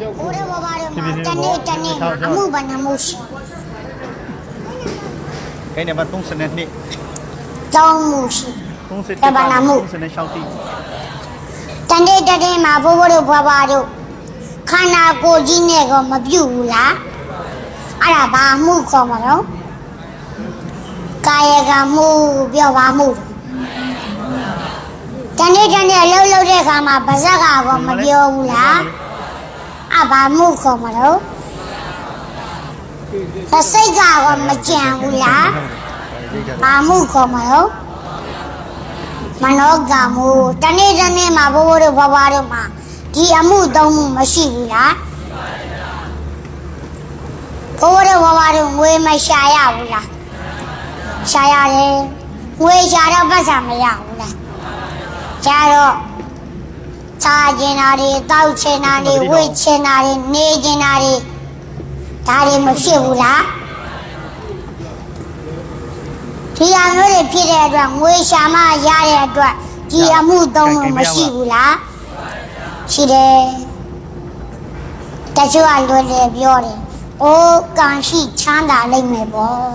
ဘိုးရဘဘာတို့မှာတနေ့တနေ့မှာအမှုဘဏ္ဍမှုရှိကိန်းနံပါတ်32တောင်းမှုရှိ31တဘာနာမှု36တိတနေ့တနေ့မှာဘိုးဘတို့ဘဘာတို့ခန္ဓာကိုယ်ကြီးနဲ့ကောမပြုတ်ဘူးလားအဲ့ဒါဘာမှုခေါ်မှာတော့ကာယကမှုပြောပါမှုတနေ့တနေ့လှုပ်လှုပ်တဲ့အခါမှာပါဇက်ကကောမပြောဘူးလားအ ဘာမှုခေါ်မှာတော့သစိတ်ကကောမကြံဘူးလားအာမှုခေါ်မှာရောမနောကမှုတနေ့တနေ့မှာဘိုးဘိုးတို့ဘဘတို့မှာဒီအမှုသုံးမှုမရှိဘူးလားဘိုးဘိုးတို့ဘဘတို့ငွေမရှာရဘူးလားရှာရတယ်ငွေရှာတော့ပတ်စံမရဘူးလားရှာတော့ စားကျင်တာတွေတောက်ချင်တာတွေဝိတ်ချင်တာတွေနေချင်တာတွေဒါတွေမဖြစ်ဘူးလားဒီအမျိုးတွေဖြစ်တဲ့အတွက်ငွေရှာမရတဲ့အတွက်ဒီအမှုသုံးလို့မရှိဘူးလားရှိတယ်တချို့ကလွယ်တယ်ပြောတယ်အိုးကံရှိချမ်းသာလိမ့်မယ်ပေါ့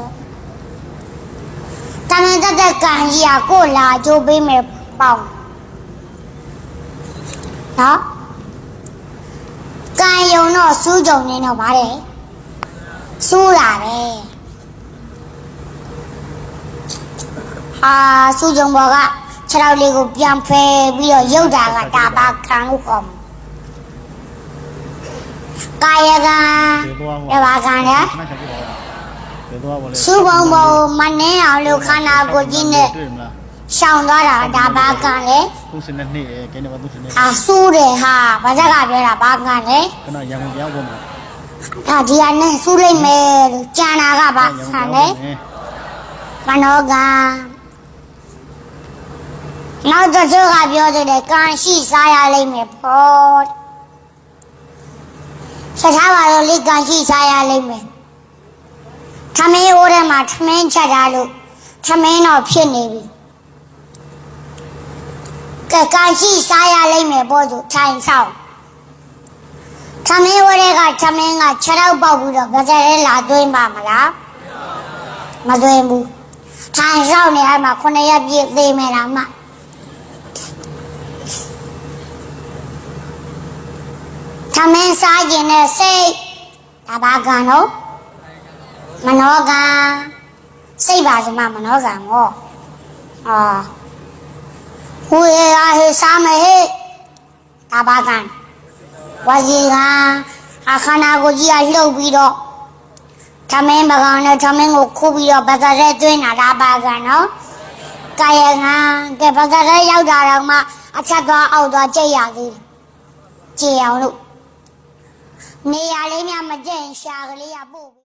တမန်တက်တက်ကံကြီးကကိုယ်လာကြိုးပေးမယ်ပေါ့ နော်ကံယုံတော့စူးကြုံနေတော့ဗါတယ်စူးလာပဲအာစုကြုံဘော်ကခြေထောက်လေးကိုပြန်ဖယ်ပြီးတော့ရုပ်တာကတာပါခံလို့ခေါ်မှာကာယကံတပါကံလေခဏချက်ပြပါဦးဘယ်တော့ဘောလဲစုဘုံဘော်မနှင်းအောင်လို့ခန္ဓာကိုယ်ကြီးနဲ့တွေ့မလား ရှောင်သွားတာဒါပါကံလေ32ရဲ့ကိန်းနံပါတ်32အာစူးတယ်ဟာဘာဇက်ကပြောတာဘာကံလေခဏရန်ကုန်ပြောင်းပေါ်မှာဒါဒီကနဲ့စူးလိုက်မယ်လို့ကြံတာကဘာကံလေမနောကံနောက်တစ်ချို့ကပြောသေးတယ်ကံရှိစားရလိမ့်မယ်ပေါ့ဆက်ထားပါတော့လေကံရှိစားရလိမ့်မယ်ထမင်းဟိုးထဲမှာထမင်းချက်ထားလို့ထမင်းတော့ဖြစ်နေပြီ ကဲကံရှိစားရလိမ့်မယ်ပေါ့ဆိုထိုင်ဆောင်ထမင်းဟိုးထဲကထမင်းကခြေတော့ပေါက်ပြီးတော့ဗကြဲလာသွင်းပါမလားမသွင်းဘူးထိုင်ဆောင်နေအဲ့မှာခုနှစ်ရက်ပြည့်သေးမယ်လားမသမင်းစားခြင်းနဲ့စိတ်ဒါဘာကံတော့မနောကံစိတ်ပါစမမနောကံဟောအာ ဟူရဟေစားမဟေဒါဘာကံဝစီကအခန္ဓာကိုကြီးကလှုပ်ပြီးတော့သမင်းပကံနဲ့သမင်းကိုခုပြီးတော့ပဇာရဲတွင်းတာဒါဘာကံနော်ကာယကံကဲပဇာရဲရောက်တာတော့မှအချက်သွားအောက်သွားကြိတ်ရသေးတယ်ကြည်အောင်လို့နေရာလေးများမကျင့်ရှာကလေးရပို့